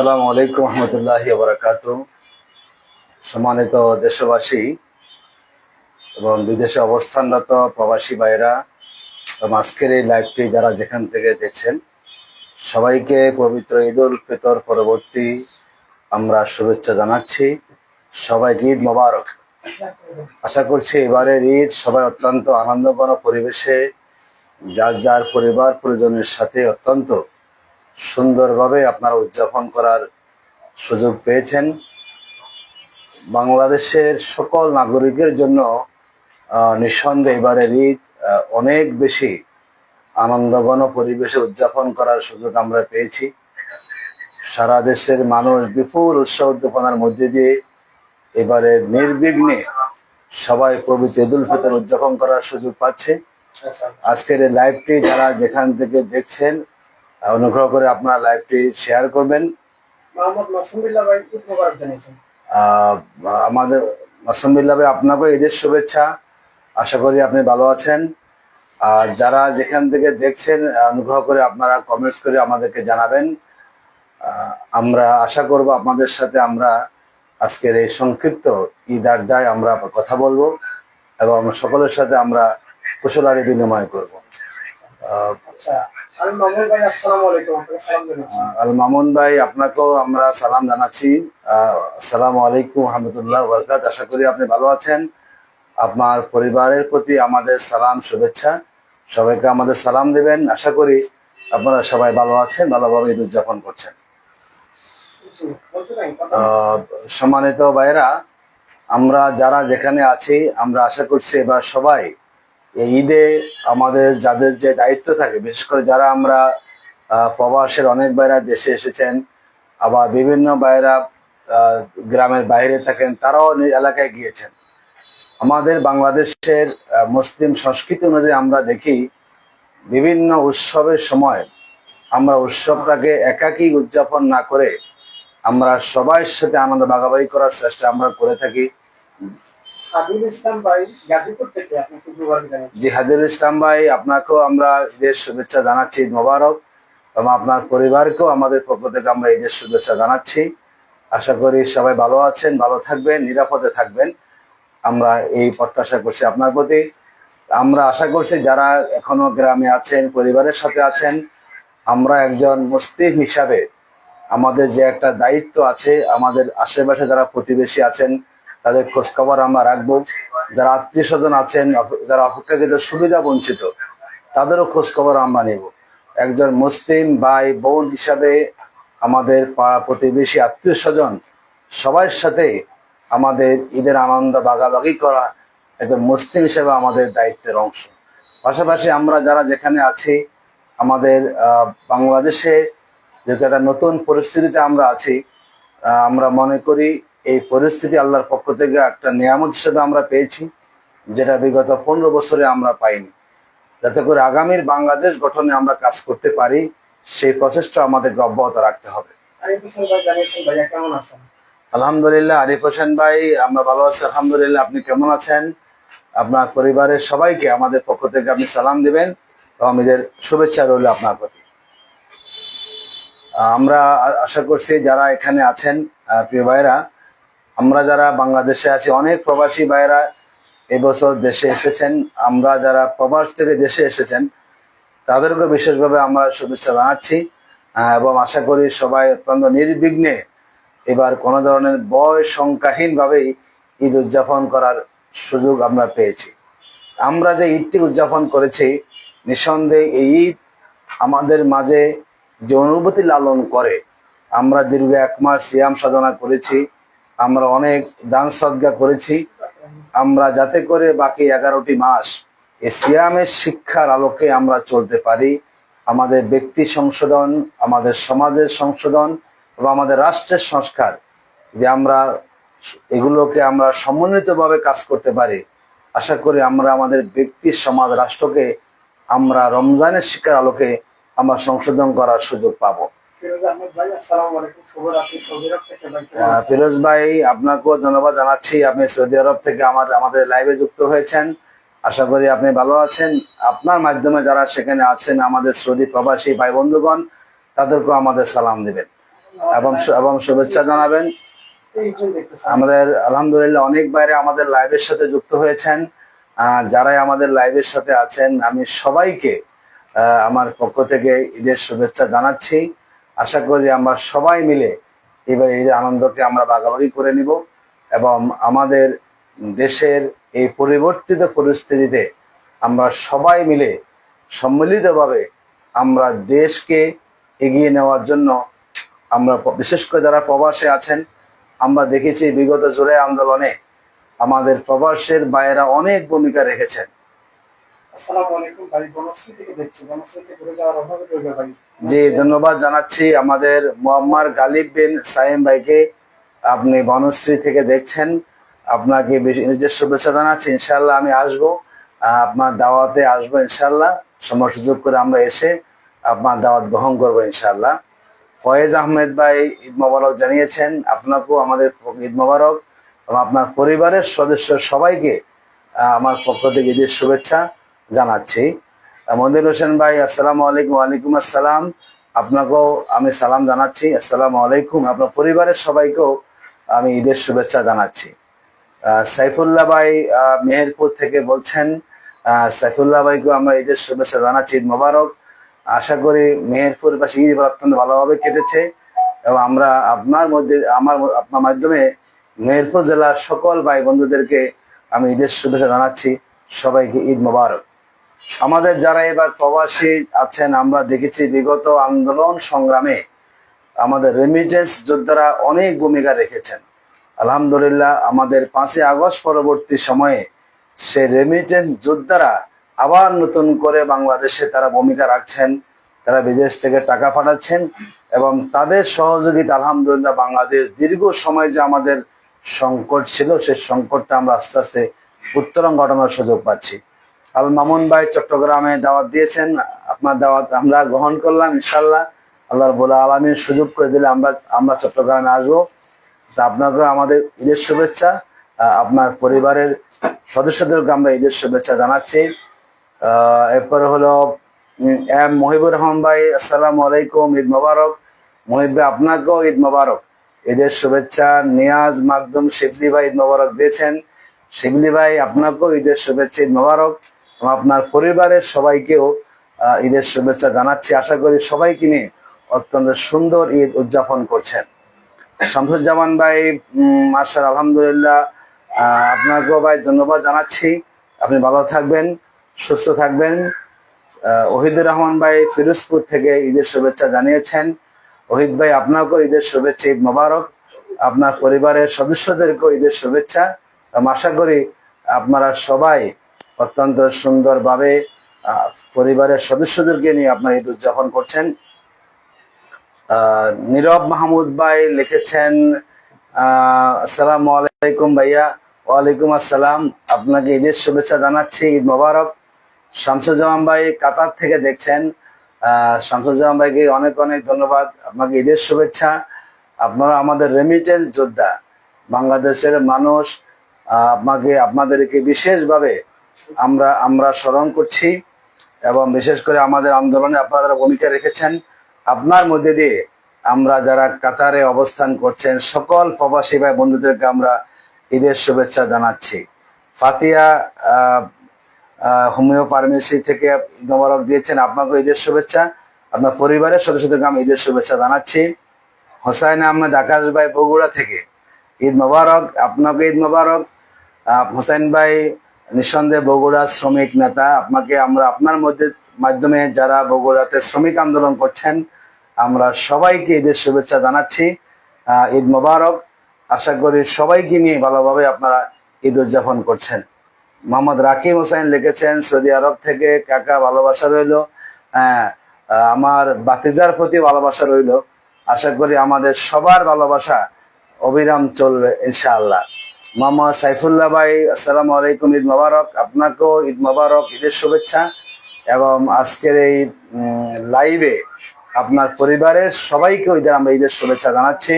আসসালামু আলাইকুম রহমতুল্লাহ বরাকাত সম্মানিত দেশবাসী এবং বিদেশে অবস্থানরত প্রবাসী ভাইরা এবং আজকের এই লাইভটি যারা যেখান থেকে দেখছেন, সবাইকে পবিত্র ঈদ উল ফিতর পরবর্তী আমরা শুভেচ্ছা জানাচ্ছি। সবাইকে ঈদ মোবারক। আশা করছি এবারের ঈদ সবাই অত্যন্ত আনন্দঘন পরিবেশে, যার যার পরিবার পরিজনের সাথে অত্যন্ত সুন্দরভাবে আপনারা উদযাপন করার সুযোগ পেয়েছেন। বাংলাদেশের সকল নাগরিকের জন্য নিঃসন্দেহে এবারের ঈদ অনেক বেশি আনন্দঘন পরিবেশে উদযাপন করার সুযোগ আমরা পেয়েছি। সারা দেশের মানুষ বিপুল উৎসাহ উদ্দীপনার মধ্যে দিয়ে এবারে নির্বিঘ্নে সবাই পবিত্র ঈদ উল ফিতর উদযাপন করার সুযোগ পাচ্ছে। আজকের এই লাইভটি যারা যেখান থেকে দেখছেন অনুগ্রহ করে আপনারা লাইভটি শেয়ার করবেন। মোহাম্মদ ভাই জানিয়েছেন। আমাদের মাসুমিল্লা ভাই আপনাকেও ঈদের শুভেচ্ছা। আশা করি আপনি ভালো আছেন। আর যারা যেখান থেকে দেখছেন অনুগ্রহ করে আপনারা কমেন্টস করে আমাদেরকে জানাবেন। আমরা আশা করব আপনাদের সাথে আমরা আজকের এই সংক্ষিপ্ত ঈদ আড্ডায় আমরা কথা বলব এবং সকলের সাথে আমরা কুশলারি বিনিময় করব। আচ্ছা আল মামুন ভাই আপনাকেও আমরা সালাম জানাচ্ছি। আহ, আসসালামু আলাইকুম রহমতুল্লাহ বরকাত আশা করি আপনি ভালো আছেন। আপনার পরিবারের প্রতি আমাদের সালাম শুভেচ্ছা। সবাইকে আমাদের সালাম দিবেন। আশা করি আপনারা সবাই ভালো আছেন ভালোভাবে ঈদ উদযাপন করছেন। সম্মানিত ভাইরা আমরা যারা যেখানে আছি আমরা আশা করছি এবার সবাই এই ঈদে আমাদের যাদের যে দায়িত্ব থাকে বিশেষ করে যারা আমরা প্রবাসের অনেক বাইরা দেশে এসেছেন আবার বিভিন্ন আহ, গ্রামের বাইরে থাকেন তারাও এলাকায় গিয়েছেন। আমাদের বাংলাদেশের মুসলিম সংস্কৃতি অনুযায়ী আমরা দেখি বিভিন্ন উৎসবের সময় আমরা উৎসবটাকে একাকী উদযাপন না করে আমরা সবার সাথে আনন্দ ভাগাভাগি করার চেষ্টা আমরা করে থাকি। জিহাদুল ইসলাম ভাই আপনাকেও আমরা ঈদের শুভেচ্ছা জানাচ্ছি, মোবারক। এবং আপনার পরিবারকেও আমাদের পক্ষ থেকে আমরা ঈদের শুভেচ্ছা জানাচ্ছি। আশা করি সবাই ভালো আছেন, ভালো থাকবেন, নিরাপদে থাকবেন। আমরা এই প্রত্যাশা করছি আপনার প্রতি। আমরা আশা করছি যারা এখনও গ্রামে আছেন, পরিবারের সাথে আছেন, আমরা একজন মুসলিম হিসাবে আমাদের যে একটা দায়িত্ব আছে, আমাদের আশেপাশে যারা প্রতিবেশী আছেন তাদের খোঁজখবর আমরা রাখব। যারা আত্মীয় স্বজন আছেন যারা অপেক্ষাকৃত সুবিধা বঞ্চিত, তাদেরও খোঁজখবর আমরা নেব। একজন মুসলিম ভাই, বোন হিসাবে আমাদের পাড়া প্রতিবেশী আত্মীয় স্বজন সবার সাথে আমাদের ঈদের আনন্দ ভাগাভাগি করা একজন মুসলিম হিসেবে আমাদের দায়িত্বের অংশ। পাশাপাশি আমরা যারা যেখানে আছি, আমাদের বাংলাদেশে যেহেতু একটা নতুন পরিস্থিতিতে আমরা আছি আমরা মনে করি এই পরিস্থিতি আল্লাহর পক্ষ থেকে একটা নিয়ামত হিসেবে আমরা পেয়েছি যেটা বিগত পনেরো বছরে আমরা পাইনি। যাতে করে আগামীর বাংলাদেশ গঠনে আমরা কাজ করতে পারি সেই প্রচেষ্টা আমাদেরকে অব্যাহত রাখতে হবে। আলহামদুলিল্লাহ আরিফ হোসেন ভাই আমরা ভালো আছি আলহামদুলিল্লাহ আপনি কেমন আছেন? আপনার পরিবারের সবাইকে আমাদের পক্ষ থেকে আপনি সালাম দিবেন এবং আমাদের শুভেচ্ছা রইল আপনার প্রতি। আমরা আশা করছি যারা এখানে আছেন প্রিয় ভাইরা আমরা যারা বাংলাদেশে আছি, অনেক প্রবাসী ভাইরা এবছর দেশে এসেছেন। আমরা যারা প্রবাস থেকে দেশে এসেছেন তাদেরকে বিশেষভাবে আমরা শুভেচ্ছা জানাচ্ছি এবং আশা করি সবাই অত্যন্ত নির্বিঘ্নে এবার কোনো ধরনের বয় সংখ্যাহীন ভাবেই ঈদ উদযাপন করার সুযোগ আমরা পেয়েছি। আমরা যে ঈদটি উদযাপন করেছি, নিঃসন্দেহে এই ঈদ আমাদের মাঝে যে অনুভূতি লালন করে, আমরা দীর্ঘ এক মাস সিয়াম সাধনা করেছি আমরা অনেক দান সজ্ঞা করেছি। আমরা যাতে করে বাকি এগারোটি মাস এই সিয়ামের শিক্ষার আলোকে আমরা চলতে পারি। আমাদের ব্যক্তি সংশোধন, আমাদের সমাজের সংশোধন এবং আমাদের রাষ্ট্রের সংস্কার যে আমরা এগুলোকে আমরা সমন্বিতভাবে কাজ করতে পারি, আশা করি আমরা আমাদের ব্যক্তি সমাজ, রাষ্ট্রকে আমরা রমজানের শিক্ষার আলোকে আমরা সংশোধন করার সুযোগ পাবো। ফিরোজ ভাই আপনাকেও ধন্যবাদ জানাচ্ছি। আপনি সৌদি আরব থেকে আমার আমাদের লাইভে যুক্ত হয়েছেন। আশা করি আপনি ভালো আছেন। আপনার মাধ্যমে যারা সেখানে আছেন আমাদের সৌদি প্রবাসী ভাই বন্ধুগণ তাদেরকেও আমাদের সালাম দিবেন এবং এবং শুভেচ্ছা জানাবেন। আমাদের আলহামদুলিল্লাহ অনেক বাইরে আমাদের লাইভের সাথে যুক্ত হয়েছেন। যারাই আমাদের লাইভের সাথে আছেন আমি সবাইকে আমার পক্ষ থেকে ঈদের শুভেচ্ছা জানাচ্ছি। আশা করি আমরা সবাই মিলে এবার এই আনন্দকে আমরা ভাগাভাগি করে নিব এবং আমাদের দেশের এই পরিবর্তিত পরিস্থিতিতে আমরা সবাই মিলে সম্মিলিতভাবে আমরা দেশকে এগিয়ে নেওয়ার জন্য আমরা বিশেষ করে যারা প্রবাসে আছেন, আমরা দেখেছি বিগত জুড়ে আন্দোলনে আমাদের প্রবাসের বাইরা অনেক ভূমিকা রেখেছেন। আসসালামু আলাইকুম ভাই বনশ্রী থেকে দেখছি। বনশ্রীতে ঘুরে যাওয়ার অভাবে জি, ধন্যবাদ জানাচ্ছি আমাদের মোহাম্মার গালিব বিন সাইম ভাইকে। আপনি বনশ্রী থেকে দেখছেন। আপনাকে নিজের শুভেচ্ছা জানাচ্ছি। ইনশাল্লাহ আমি আসব, আপনার দাওয়াতে আসব ইনশাল্লাহ সময় সুযোগ করে আমরা এসে আপনার দাওয়াত গ্রহণ করব ইনশাল্লাহ ফয়েজ আহমেদ ভাই ঈদ মোবারক জানিয়েছেন, আপনাকেও আমাদের ঈদ মোবারক এবং আপনার পরিবারের সদস্য সবাইকে আমার পক্ষ থেকে ঈদের শুভেচ্ছা জানাচ্ছি। মনির হোসেন ভাই, আসসালামু আলাইকুম, ওয়ালাইকুম আসসালাম। আপনাকেও আমি সালাম জানাচ্ছি, আসসালামু আলাইকুম। আপনার পরিবারের সবাইকেও আমি ঈদের শুভেচ্ছা জানাচ্ছি। সাইফুল্লাহ ভাই মেহেরপুর থেকে বলছেন সাইফুল্লাহ ভাইকেও আমরা ঈদের শুভেচ্ছা জানাচ্ছি, ঈদ মোবারক। আশা করি মেহেরপুর বাসী ঈদ অত্যন্ত ভালোভাবে কেটেছে এবং আমরা আপনার মধ্যে, আমার, আপনার মাধ্যমে মেহেরপুর জেলার সকল ভাই বন্ধুদেরকে আমি ঈদের শুভেচ্ছা জানাচ্ছি। সবাইকে ঈদ মোবারক। আমাদের যারা এবার প্রবাসী আছেন, আমরা দেখেছি বিগত আন্দোলন সংগ্রামে আমাদের রেমিটেন্স যোদ্ধারা অনেক ভূমিকা রেখেছেন। আলহামদুলিল্লাহ, আমাদের পাঁচই আগস্ট পরবর্তী সময়ে সে রেমিটেন্স যোদ্ধারা আবার নতুন করে বাংলাদেশে তারা ভূমিকা রাখছেন, তারা বিদেশ থেকে টাকা পাঠাচ্ছেন এবং তাদের সহযোগিতা আলহামদুলিল্লাহ বাংলাদেশ দীর্ঘ সময় যে আমাদের সংকট ছিল, সেই সংকটটা আমরা আস্তে আস্তে উত্তরণ ঘটানোর সুযোগ পাচ্ছি। আল মামুন ভাই চট্টগ্রামে দাওয়াত দিয়েছেন। আপনার দাওয়াত আমরা গ্রহণ করলাম ইনশাল্লাহ আল্লাহর বলে আলমীর সুযোগ করে দিলে আমরা আমরা চট্টগ্রামে আসব। তা আপনাকে আমাদের ঈদের শুভেচ্ছা আপনার পরিবারের সদস্যদেরকে আমরা ঈদের শুভেচ্ছা জানাচ্ছি। এরপরে হলো এম মহিবুর রহমান ভাই, আসসালামু আলাইকুম, ঈদ মোবারক। মহিব ভাই, আপনাকেও ঈদ মোবারক। ঈদের শুভেচ্ছা, নিয়াজ মাকদুম শিবলি ভাই ঈদ মোবারক দিয়েছেন। শিবলি ভাই, আপনাকেও ঈদের শুভেচ্ছা, ঈদ মোবারক। আপনার পরিবারের সবাইকেও ঈদের শুভেচ্ছা জানাচ্ছি। আশা করি সবাইকে নিয়ে অত্যন্ত সুন্দর ঈদ উদযাপন করছেন। শামসুজ্জামান ভাই মার্শাল আলহামদুলিল্লাহ আপনাকেও ভাই ধন্যবাদ জানাচ্ছি। আপনি ভালো থাকবেন, সুস্থ থাকবেন। ওহিদুর রহমান ভাই ফিরোজপুর থেকে ঈদের শুভেচ্ছা জানিয়েছেন। ওহিদ ভাই, আপনাকেও ঈদের শুভেচ্ছা, ঈদ মোবারক। আপনার পরিবারের সদস্যদেরকেও ঈদের শুভেচ্ছা। আশা করি আপনারা সবাই অত্যন্ত সুন্দরভাবে পরিবারের সদস্যদেরকে নিয়ে আপনার ঈদ উদযাপন করছেন। নীরব মাহমুদ ভাই লিখেছেন আসসালামু আলাইকুম ভাইয়া, ওয়ালাইকুম আসসালাম। আপনাকে ঈদের শুভেচ্ছা জানাচ্ছি, ঈদ মোবারক। শামসুজ্জামান ভাই কাতার থেকে দেখছেন। শামসুজ্জামান ভাইকে অনেক অনেক ধন্যবাদ। আপনাকে ঈদের শুভেচ্ছা। আপনারা আমাদের রেমিটেন্স যোদ্ধা, বাংলাদেশের মানুষ। আপনাকে, আপনাদেরকে বিশেষভাবে আমরা আমরা স্মরণ করছি এবং বিশেষ করে আমাদের আন্দোলনে আপনারা ভূমিকা রেখেছেন, আপনার মধ্যে দিয়ে আমরা যারা কাতারে অবস্থান করছেন, সকল প্রবাসী ভাই বন্ধুদেরকে আমরা ঈদের শুভেচ্ছা জানাচ্ছি। ফাতিয়া হোমিও ফার্মেসি থেকে মোবারক দিয়েছেন আপনাকে ঈদের শুভেচ্ছা। আপনার পরিবারের সদস্যদেরকে আমি ঈদের শুভেচ্ছা জানাচ্ছি। হোসাইন আহমেদ, আকাশ ভাই বগুড়া থেকে, ঈদ মোবারক, আপনাকে ঈদ মোবারক। হোসেন ভাই নিঃসন্দেহে বগুড়া শ্রমিক নেতা, আপনাকে আমরা আপনার মধ্যে মাধ্যমে যারা বগুড়াতে শ্রমিক আন্দোলন করছেন, আমরা সবাইকে ঈদের শুভেচ্ছা জানাচ্ছি। ঈদ মোবারক। আশা করি সবাইকে নিয়ে ভালোভাবে আপনারা ঈদ উদযাপন করছেন। মোহাম্মদ রাকিব হোসেন লিখেছেন, সৌদি আরব থেকে কাকা ভালোবাসা রইল। হ্যাঁ আমার বাতিজার প্রতি ভালোবাসা রইল। আশা করি আমাদের সবার ভালোবাসা অবিরাম চলবে, ইনশাআল্লাহ। মোহাম্মদ সাইফুল্লাহ ভাই, আসসালামু আলাইকুম, ঈদ মোবারক। আপনাকেও ঈদ মোবারক, ঈদের শুভেচ্ছা। এবং আজকের এই লাইভে আপনার পরিবারের সবাইকে ঈদের আমরা ঈদের শুভেচ্ছা জানাচ্ছি।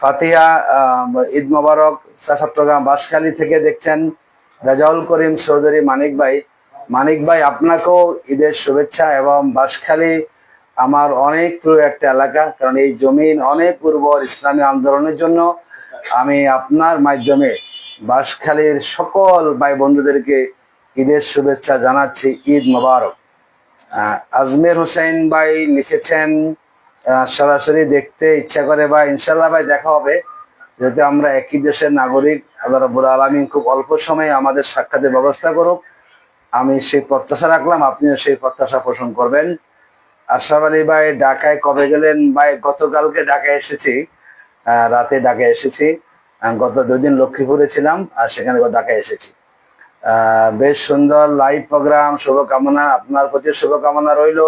ফাতিহা ঈদ মোবারক চট্টগ্রাম বাঁশখালী থেকে দেখছেন রাজাউল করিম চৌধুরী, মানিক ভাই। মানিক ভাই, আপনাকেও ঈদের শুভেচ্ছা এবং বাঁশখালী আমার অনেক প্রিয় একটা এলাকা, কারণ এই জমিন অনেক উর্বর ইসলামী আন্দোলনের জন্য আমি আপনার মাধ্যমে বাঁশখালীর সকল ভাই বন্ধুদেরকে ঈদের শুভেচ্ছা জানাচ্ছি, ঈদ মোবারক। আজমের হোসেন ভাই লিখেছেন সরাসরি দেখতে ইচ্ছা করে বা ইনশাল্লাহ ভাই দেখা হবে। যেহেতু আমরা একই দেশের নাগরিক, আল্লাহ রব্বুল আলমিন খুব অল্প সময়ে আমাদের সাক্ষাতের ব্যবস্থা করুক। আমি সেই প্রত্যাশা রাখলাম, আপনিও সেই প্রত্যাশা পোষণ করবেন। আশরাফ আলী ভাই, ঢাকায় কবে গেলেন? ভাই, গতকালকে ঢাকায় এসেছি। রাতে ঢাকায় এসেছি। গত দুই দিন লক্ষ্মীপুরে ছিলাম, আর সেখানে ঢাকায় এসেছি। বেশ সুন্দর লাইভ প্রোগ্রাম শুভকামনা, আপনার প্রতি শুভকামনা রইল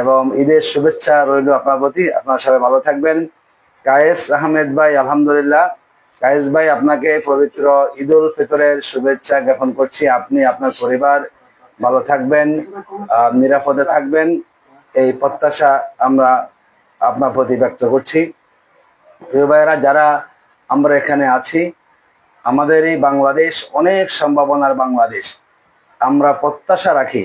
এবং ঈদের শুভেচ্ছা রইল আপনার প্রতি। আপনার সবাই ভালো থাকবেন। কায়েস আহমেদ ভাই, আলহামদুলিল্লাহ। কায়েস ভাই, আপনাকে পবিত্র ঈদ উল ফিতরের শুভেচ্ছা জ্ঞাপন করছি। আপনি আপনার পরিবার, ভালো থাকবেন নিরাপদে থাকবেন। এই প্রত্যাশা আমরা আপনার প্রতি ব্যক্ত করছি। প্রিয় ভাইয়েরা, যারা আমরা এখানে আছি, আমাদের এই বাংলাদেশ অনেক সম্ভাবনার বাংলাদেশ। আমরা প্রত্যাশা রাখি,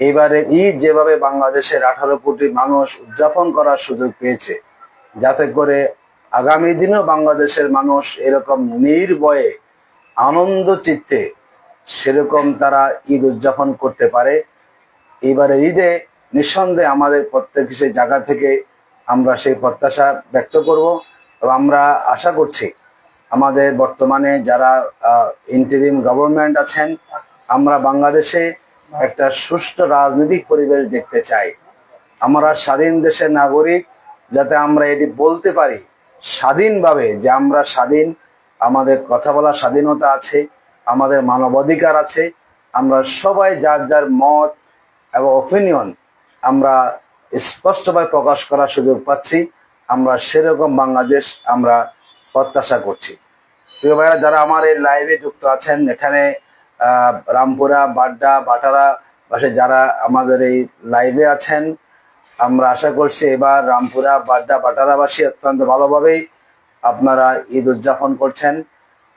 এবারে ঈদ যেভাবে বাংলাদেশের আঠারো কোটি মানুষ উদযাপন করার সুযোগ পেয়েছে, যাতে করে আগামী দিনেও বাংলাদেশের মানুষ এরকম নির্ভয়ে, আনন্দ চিত্তে সেরকম তারা ঈদ উদযাপন করতে পারে। এবারে ঈদে নিঃসন্দেহে আমাদের প্রত্যেক সেই জায়গা থেকে আমরা সেই প্রত্যাশা ব্যক্ত করব। আমরা আশা করছি আমাদের বর্তমানে যারা ইন্টারিম গভর্নমেন্ট আছেন, আমরা বাংলাদেশে একটা সুষ্ঠু রাজনৈতিক পরিবেশ দেখতে চাই। আমরা স্বাধীন দেশের নাগরিক, যাতে আমরা এটি বলতে পারি স্বাধীনভাবে যে আমরা স্বাধীন, আমাদের কথা বলার স্বাধীনতা আছে, আমাদের মানবাধিকার আছে, আমরা সবাই যার যার মত এবং ওপিনিয়ন আমরা স্পষ্টভাবে প্রকাশ করার সুযোগ পাচ্ছি। আমরা সেরকম বাংলাদেশ আমরা প্রত্যাশা করছি। প্রিয় ভাইরা, যারা আমার এই লাইভে যুক্ত আছেন, এখানে রামপুরা, বাড্ডা, বাটারা, পাশে যারা আমাদের এই লাইভে আছেন, আমরা আশা করছি এবার রামপুরা, বাড্ডা, বাটারাবাসী অত্যন্ত ভালোভাবেই আপনারা ঈদ উদযাপন করছেন।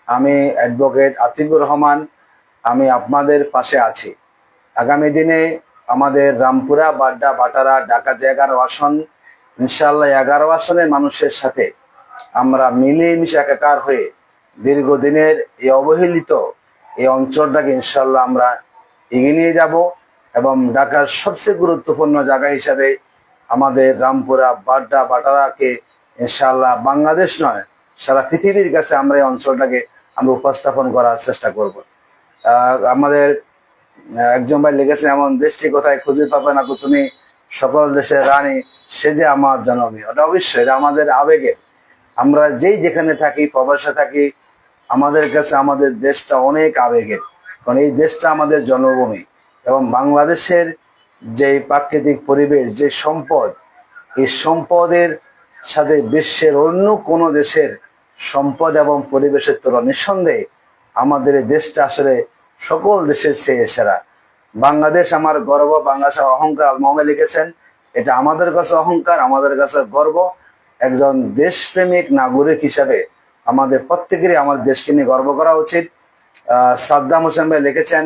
আমি অ্যাডভোকেট আতিকুর রহমান, আমি আপনাদের পাশে আছি। আগামী দিনে আমাদের রামপুরা, বাড্ডা, বাটারা, ঢাকা যে এগারো আসন ইনশাল্লাহ এগারো আসনের মানুষের সাথে আমরা মিলেমিশে একাকার হয়ে দীর্ঘদিনের এই অবহেলিত এই অঞ্চলটাকে ইনশাল্লাহ আমরা এগিয়ে নিয়ে যাব এবং ঢাকার সবচেয়ে গুরুত্বপূর্ণ জায়গা হিসাবে আমাদের রামপুরা, বাড্ডা, বাটারাকে ইনশাল্লাহ বাংলাদেশ নয়, সারা পৃথিবীর কাছে আমরা এই অঞ্চলটাকে আমরা উপস্থাপন করার চেষ্টা করব। আমাদের একজন ভাই লিখেছেন, এমন দেশটি কোথায় খুঁজে পাবে না তুমি? সকল দেশের রানী, সে যে আমার জনমী ওটা অবশ্যই, এটা আমাদের আবেগের। আমরা যেই যেখানে থাকি, প্রবাসে থাকি, আমাদের কাছে আমাদের দেশটা অনেক আবেগের, কারণ এই দেশটা আমাদের জন্মভূমি। এবং বাংলাদেশের যে প্রাকৃতিক পরিবেশ, যে সম্পদ, এই সম্পদের সাথে বিশ্বের অন্য কোনো দেশের সম্পদ এবং পরিবেশের তুলনা নিঃসন্দেহে আমাদের দেশটা আসলে সকল দেশের চেয়ে সেরা। বাংলাদেশ আমার গর্ব, বাংলাদেশ অহংকার আল মোহাম্মদ লিখেছেন। এটা আমাদের কাছে অহংকার, আমাদের কাছে গর্ব। একজন দেশপ্রেমিক নাগরিক হিসাবে আমাদের প্রত্যেকেরই আমার দেশকে নিয়ে গর্ব করা উচিত। সাদ্দাম হোসেন ভাই লিখেছেন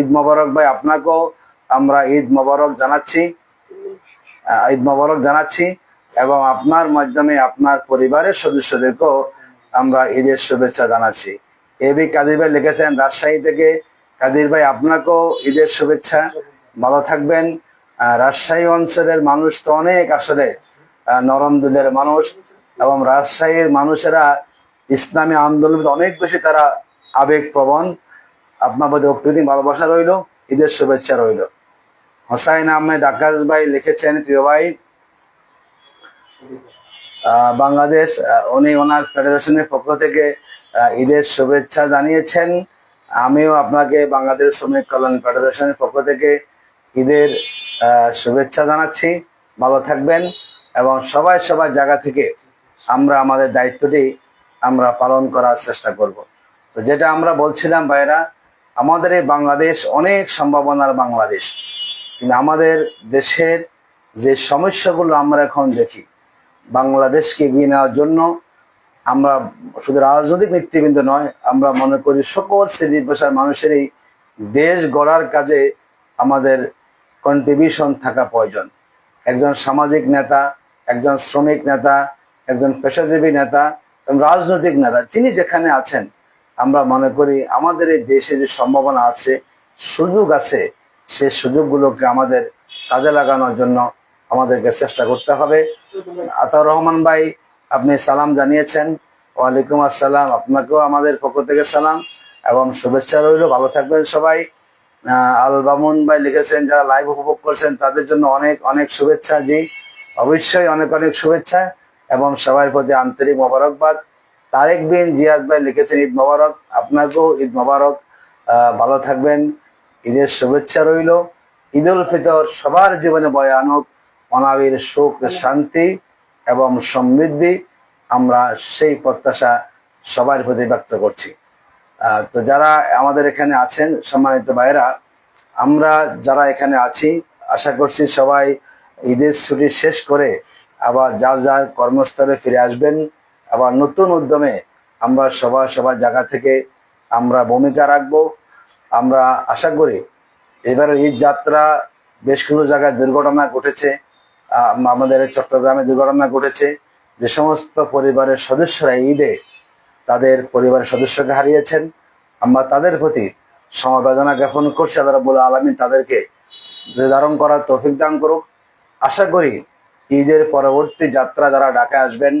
ঈদ মোবারক ভাই আপনাকেও আমরা ঈদ মোবারক জানাচ্ছি। ঈদ মোবারক জানাচ্ছি এবং আপনার মাধ্যমে আপনার পরিবারের সদস্যদেরকেও আমরা ঈদের শুভেচ্ছা জানাচ্ছি। এবি কাদির ভাই লিখেছেন, রাজশাহী থেকে কাদির ভাই, আপনাকেও ঈদের শুভেচ্ছা। ভালো থাকবেন। রাজশাহী অঞ্চলের মানুষ তো অনেক আসলে নরম দিলের মানুষ এবং রাজশাহীর মানুষেরা ইসলামী আন্দোলন অনেক বেশি তারা আবেগ প্রবণ আপনার প্রতি অকৃত্রিম ভালোবাসা রইল, ঈদের শুভেচ্ছা রইল। হোসাইন আহমেদ আকাশ ভাই লিখেছেন, প্রিয় ভাই বাংলাদেশ উনি ওনার ফেডারেশনের পক্ষ থেকে ঈদের শুভেচ্ছা জানিয়েছেন। আমিও আপনাকে বাংলাদেশ শ্রমিক কল্যাণ ফেডারেশনের পক্ষ থেকে ঈদের শুভেচ্ছা জানাচ্ছি। ভালো থাকবেন এবং সবাই সবার জায়গা থেকে আমরা আমাদের দায়িত্বটি আমরা পালন করার চেষ্টা করব। তো যেটা আমরা বলছিলাম ভাইরা আমাদের এই বাংলাদেশ অনেক সম্ভাবনার বাংলাদেশ। কিন্তু আমাদের দেশের যে সমস্যাগুলো আমরা এখন দেখি, বাংলাদেশকে এগিয়ে নেওয়ার জন্য আমরা শুধু রাজনৈতিক নেতৃবৃন্দ নয়, আমরা মনে করি সকল শ্রেণি পেশার মানুষেরই দেশ গড়ার কাজে আমাদের কন্ট্রিবিউশন থাকা প্রয়োজন। একজন সামাজিক নেতা, একজন শ্রমিক নেতা, একজন পেশাজীবী নেতা, এবং রাজনৈতিক নেতা, যিনি যেখানে আছেন, আমরা মনে করি আমাদের এই দেশে যে সম্ভাবনা আছে, সুযোগ আছে, সে সুযোগগুলোকে আমাদের কাজে লাগানোর জন্য আমাদেরকে চেষ্টা করতে হবে। আতাউর রহমান ভাই আপনি সালাম জানিয়েছেন। ওয়ালাইকুম আসসালাম। আপনাকেও আমাদের পক্ষ থেকে সালাম এবং শুভেচ্ছা রইল। ভালো থাকবেন সবাই। আল বামুন ভাই লিখেছেন, যারা লাইভ উপভোগ করছেন, তাদের জন্য অনেক অনেক শুভেচ্ছা জি। অবশ্যই অনেক অনেক শুভেচ্ছা এবং সবার প্রতি আন্তরিক মোবারকবাদ। তারেক বিন জিয়াদ ভাই লিখেছেন, ঈদ মোবারক। আপনাকেও ঈদ মোবারক। ভালো থাকবেন। ঈদের শুভেচ্ছা রইল। ঈদ উল ফিতর সবার জীবনে বয়ে আনুক। অনাবির সুখ, শান্তি। এবং সমৃদ্ধি আমরা সেই প্রত্যাশা সবার প্রতি ব্যক্ত করছি। তো যারা আমাদের এখানে আছেন, সম্মানিত ভাইরা আমরা যারা এখানে আছি, আশা করছি সবাই ঈদের ছুটি শেষ করে আবার যার যার কর্মস্থলে ফিরে আসবেন। আবার নতুন উদ্যমে আমরা সবার সবার জায়গা থেকে আমরা ভূমিকা রাখব। আমরা আশা করি এবারে ঈদ যাত্রা বেশ কিছু জায়গায় দুর্ঘটনা ঘটেছে। আমাদের চট্টগ্রামে দুর্ঘটনা ঘটেছে। যে সমস্ত পরিবারের সদস্যরা ঈদে তাদের পরিবারের সদস্যকে হারিয়েছেন। আমরা তাদের প্রতি সমবেদনা জ্ঞাপন করছি। আল্লাহ বলে আলমিন তাদেরকে ধারণ করার তৌফিক দান করুক। আশা করি ঈদের পরবর্তী যাত্রা যারা ঢাকায় আসবেন,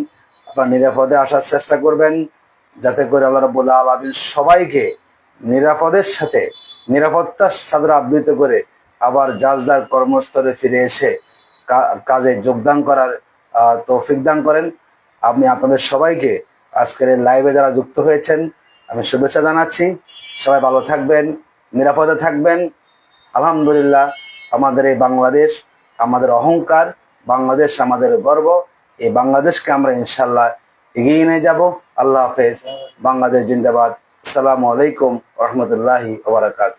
আপনারা নিরাপদে আসার চেষ্টা করবেন। যাতে করে আল্লাহ রবুল্লাহ আলমিন সবাইকে নিরাপদের সাথে নিরাপত্তার সাথে আবৃত করে আবার যার যার কর্মস্থলে ফিরে এসে কাজে যোগদান করার তৌফিক দান করেন। আমি আপনাদের সবাইকে আজকের লাইভে যারা যুক্ত হয়েছেন, আমি শুভেচ্ছা জানাচ্ছি। সবাই ভালো থাকবেন, নিরাপদে থাকবেন। আলহামদুলিল্লাহ, আমাদের এই বাংলাদেশ আমাদের অহংকার, বাংলাদেশ আমাদের গর্ব। এই বাংলাদেশকে আমরা ইনশাল্লাহ এগিয়ে নিয়ে যাব। আল্লাহ হাফেজ। বাংলাদেশ জিন্দাবাদ। আসসালামু আলাইকুম রহমতুল্লাহি ওবরাকাত